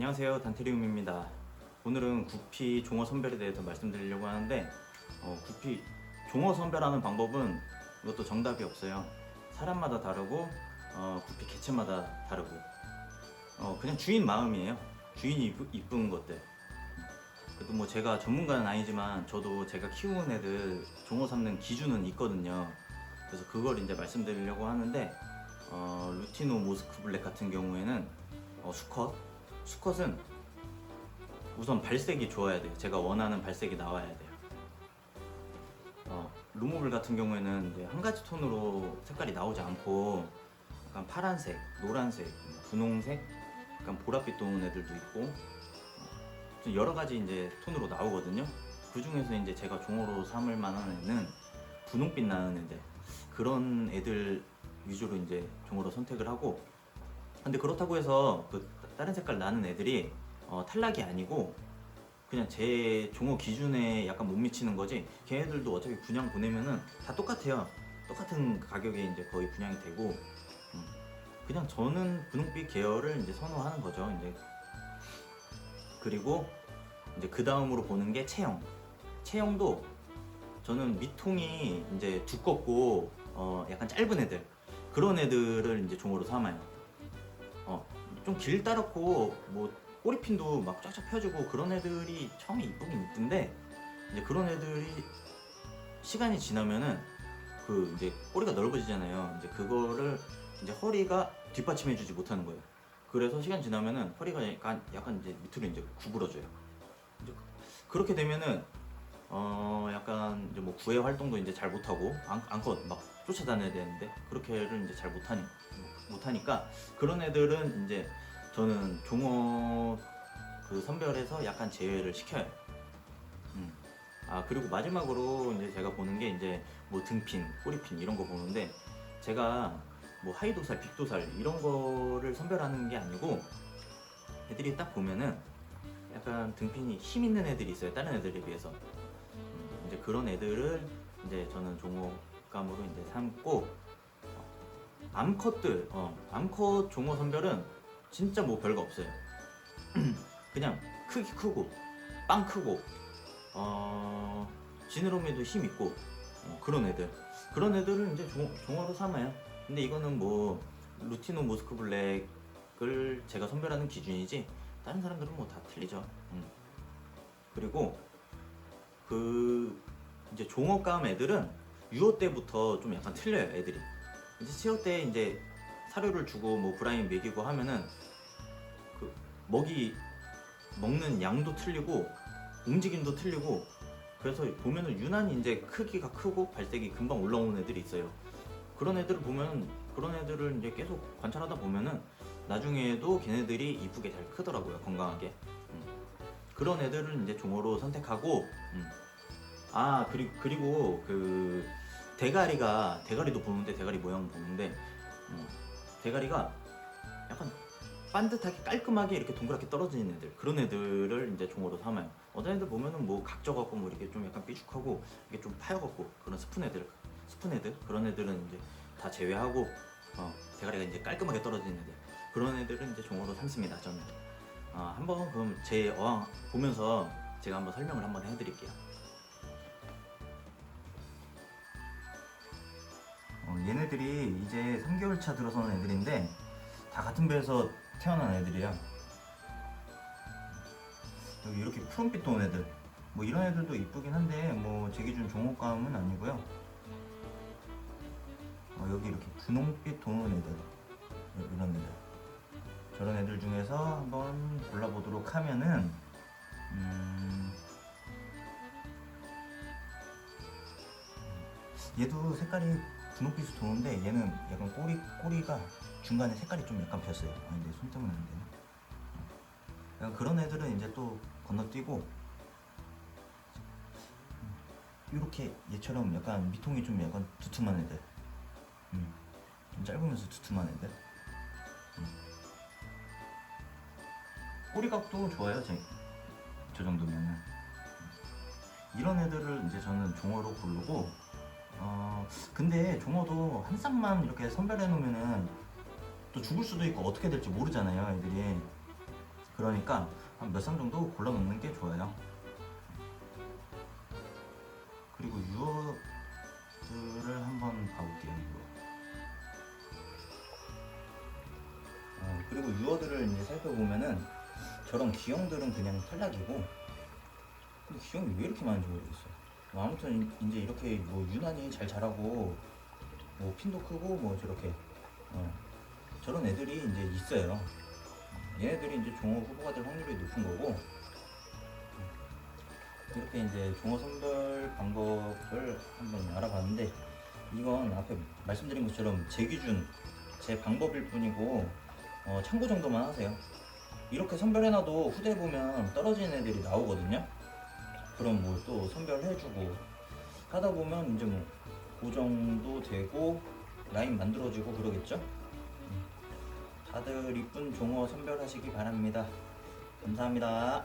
안녕하세요. 단테리움입니다. 오늘은 구피 종어 선별에 대해서 말씀드리려고 하는데 어, 구피 종어 선별하는 방법은 이것도 정답이 없어요. 사람마다 다르고 어, 구피 개체마다 다르고. 어, 그냥 주인 마음이에요. 주인이 이쁜 것들. 그래도 뭐 제가 전문가는 아니지만 저도 제가 키우는 애들 종어 삼는 기준은 있거든요. 그래서 그걸 이제 말씀드리려고 하는데 어, 루티노 모스크 블랙 같은 경우에는 어, 수컷 수컷은 우선 발색이 좋아야 돼요. 제가 원하는 발색이 나와야 돼요. 어, 루모블 같은 경우에는 한 가지 톤으로 색깔이 나오지 않고 약간 파란색, 노란색, 분홍색, 약간 보랏빛 도는 애들도 있고 어, 좀 여러 가지 이제 톤으로 나오거든요. 그 중에서 이제 제가 종어로 삼을 만한 애는 분홍빛 나는 애들 그런 애들 위주로 이제 종어로 선택을 하고 근데 그렇다고 해서 그 다른 색깔 나는 애들이 어, 탈락이 아니고 그냥 제 종어 기준에 약간 못 미치는 거지. 걔네들도 어차피 분양 보내면은 다 똑같아요. 똑같은 가격에 이제 거의 분양이 되고. 음, 그냥 저는 분홍빛 계열을 이제 선호하는 거죠 이제. 그리고 이제 그 다음으로 보는 게 체형. 체형도 저는 밑통이 이제 두껍고 어, 약간 짧은 애들. 그런 애들을 이제 종으로 삼아요. 어, 좀 길다랗고 뭐 꼬리핀도 막 쫙쫙 펴지고 그런 애들이 처음에 이쁘긴 이쁜데 이제 그런 애들이 시간이 지나면은 그 이제 꼬리가 넓어지잖아요. 이제 그거를 이제 허리가 뒷받침해주지 못하는 거예요. 그래서 시간 지나면은 허리가 약간 약간 이제 밑으로 이제 구부러져요. 이제 그렇게 되면은 어 약간 이제 뭐 구애 활동도 이제 잘 못하고 안, 안컷 막 쫓아다녀야 되는데 그렇게를 이제 잘 못하니 못하니까 그런 애들은 이제 저는 종어 그 선별에서 약간 제외를 시켜요. 음. 아 그리고 마지막으로 이제 제가 보는 게 이제 뭐 등핀, 꼬리핀 이런 거 보는데 제가 뭐 하이도살, 빅도살 이런 거를 선별하는 게 아니고 애들이 딱 보면은 약간 등핀이 힘 있는 애들이 있어요. 다른 애들에 비해서. 음, 이제 그런 애들을 이제 저는 종어감으로 이제 삼고 어, 암컷들, 어, 암컷 종어 선별은 진짜 뭐 별거 없어요. 그냥 크기 크고 빵 크고 어, 지느러미도 힘 있고 어, 그런 애들 그런 애들을 이제 종, 종어로 삼아요. 근데 이거는 뭐 루티노 모스크 블랙을 제가 선별하는 기준이지 다른 사람들은 뭐 다 틀리죠. 음. 그리고 그 이제 종어감 애들은 유어 때부터 좀 약간 틀려요 애들이 이제 시어 때 이제 사료를 주고 뭐 브라인 먹이고 하면은 그 먹이 먹는 양도 틀리고 움직임도 틀리고 그래서 보면은 유난히 이제 크기가 크고 발색이 금방 올라오는 애들이 있어요 그런 애들을 보면 그런 애들을 이제 계속 관찰하다 보면은 나중에도 걔네들이 이쁘게 잘 크더라고요 건강하게 음. 그런 애들은 이제 종어로 선택하고 음. 아 그리고 그리고 그 대가리가 대가리도 보는데 대가리 모양 보는데 음, 대가리가 약간 반듯하게 깔끔하게 이렇게 동그랗게 떨어지는 애들. 그런 애들을 이제 종어로 삼아요. 어떤 애들 보면은 뭐 각져갖고 뭐 이렇게 좀 약간 삐죽하고 이게 좀 파여갖고 그런 스푼 애들 스푼 애들? 그런 애들은 이제 다 제외하고 어, 대가리가 이제 깔끔하게 떨어지는 애들. 그런 애들은 이제 종어로 삼습니다 저는. 아, 한번 그럼 제 어항 보면서 제가 한번 설명을 한번 해드릴게요 얘네들이 이제 3개월 차 들어서는 애들인데 다 같은 배에서 태어난 애들이야. 여기 이렇게 푸른빛 도는 애들. 뭐 이런 애들도 이쁘긴 한데 뭐 제 기준 종옥감은 아니고요. 어, 여기 이렇게 분홍빛 도는 애들. 이- 이런 애들. 저런 애들 중에서 한번 골라보도록 하면은 음, 얘도 색깔이 분홍빛이 도는데 얘는 약간 꼬리 꼬리가 중간에 색깔이 좀 약간 폈어요. 아, 근데 손 때문에 안 되네. 약간 그런 애들은 이제 또 건너뛰고 이렇게 얘처럼 약간 미통이 좀 약간 두툼한 애들, 음, 좀 짧으면서 두툼한 애들. 음. 꼬리각도 좋아요, 제, 저 정도면은. 음. 이런 애들을 이제 저는 종어로 고르고 어 근데 종어도 한 쌍만 이렇게 선별해 놓으면은 또 죽을 수도 있고 어떻게 될지 모르잖아요 애들이 그러니까 한몇상 정도 골라 놓는 게 좋아요. 그리고 유어들을 한번 봐볼게요. 유어. 어, 그리고 유어들을 이제 살펴보면은 저런 기형들은 그냥 탈락이고 근데 기형이 왜 이렇게 많은지 모르겠어요. 뭐 아무튼 이제 이렇게 뭐 유난히 잘 자라고 뭐 핀도 크고 뭐 저렇게 어, 저런 애들이 이제 있어요. 얘네들이 이제 종어 후보가 될 확률이 높은 거고 이렇게 이제 종어 선별 방법을 한번 알아봤는데 이건 앞에 말씀드린 것처럼 제 기준 제 방법일 뿐이고 어, 참고 정도만 하세요. 이렇게 선별해놔도 후대 보면 떨어지는 애들이 나오거든요. 그럼 뭐또 선별해주고 하다 보면 이제 뭐 고정도 되고 라인 만들어지고 그러겠죠. 음. 다들 이쁜 종어 선별하시기 바랍니다. 감사합니다.